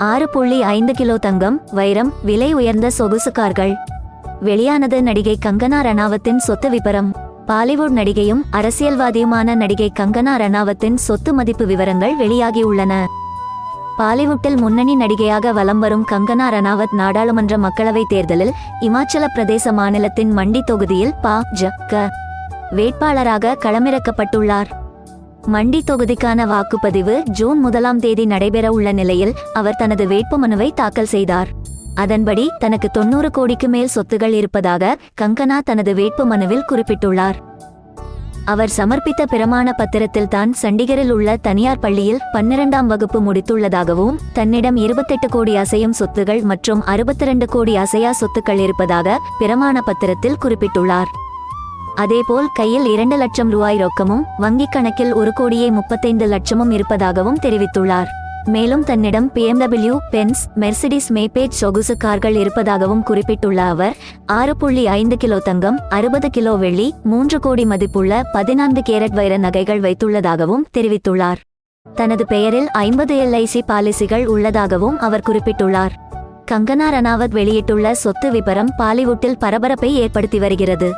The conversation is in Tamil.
ஆறு புள்ளி ஐந்து கிலோ தங்கம் வைரம் விலை உயர்ந்த சொகுசு கார்கள். வெளியானது நடிகை கங்கனா ரணாவத்தின் சொத்து விபரம். பாலிவுட் நடிகையும் அரசியல்வாதியுமான நடிகை கங்கனா ரணாவத்தின் சொத்து மதிப்பு விவரங்கள் வெளியாகியுள்ளன. பாலிவுட்டில் முன்னணி நடிகையாக வலம் வரும் கங்கனா ரணாவத் நாடாளுமன்ற மக்களவைத் தேர்தலில் இமாச்சல பிரதேச மாநிலத்தின் மண்டி தொகுதியில் பா ஜ க வேட்பாளராக களமிறக்கப்பட்டுள்ளார். மண்டி தொகுதிக்கான வாக்குப்பதிவு ஜூன் முதலாம் தேதி நடைபெற உள்ள நிலையில் அவர் தனது வேட்புமனுவை தாக்கல் செய்தார். அதன்படி தனக்கு தொண்ணூறு கோடிக்கு மேல் சொத்துகள் இருப்பதாக கங்கனா தனது வேட்புமனுவில் குறிப்பிட்டுள்ளார். அவர் சமர்ப்பித்த பிரமாண பத்திரத்தில் தான் சண்டிகரில் உள்ள தனியார் பள்ளியில் பன்னிரண்டாம் வகுப்பு முடித்துள்ளதாகவும் தன்னிடம் இருபத்தெட்டு கோடி அசையும் சொத்துகள் மற்றும் அறுபத்தி கோடி அசையா சொத்துக்கள் இருப்பதாக பிரமாண பத்திரத்தில் குறிப்பிட்டுள்ளார். அதேபோல் கையில் இரண்டு லட்சம் ரூபாய் ரொக்கமும் வங்கிக் கணக்கில் ஒரு கோடியே முப்பத்தைந்து லட்சமும் இருப்பதாகவும் தெரிவித்துள்ளார். மேலும் தன்னிடம் பிஎம்டபிள்யூ பென்ஸ் மெர்சிடிஸ் மேபேஜ் சொகுசு கார்கள் இருப்பதாகவும் குறிப்பிட்டுள்ள அவர் ஆறு புள்ளி ஐந்து கிலோ தங்கம் அறுபது கிலோ வெள்ளி மூன்று கோடி மதிப்புள்ள பதினான்கு கேரட் வைர நகைகள் வைத்துள்ளதாகவும் தெரிவித்துள்ளார். தனது பெயரில் ஐம்பது எல்ஐசி பாலிசிகள் உள்ளதாகவும் அவர் குறிப்பிட்டுள்ளார். கங்கனா ரணாவத் வெளியிட்டுள்ள சொத்து விபரம் பாலிவுட்டில் பரபரப்பை ஏற்படுத்தி வருகிறது.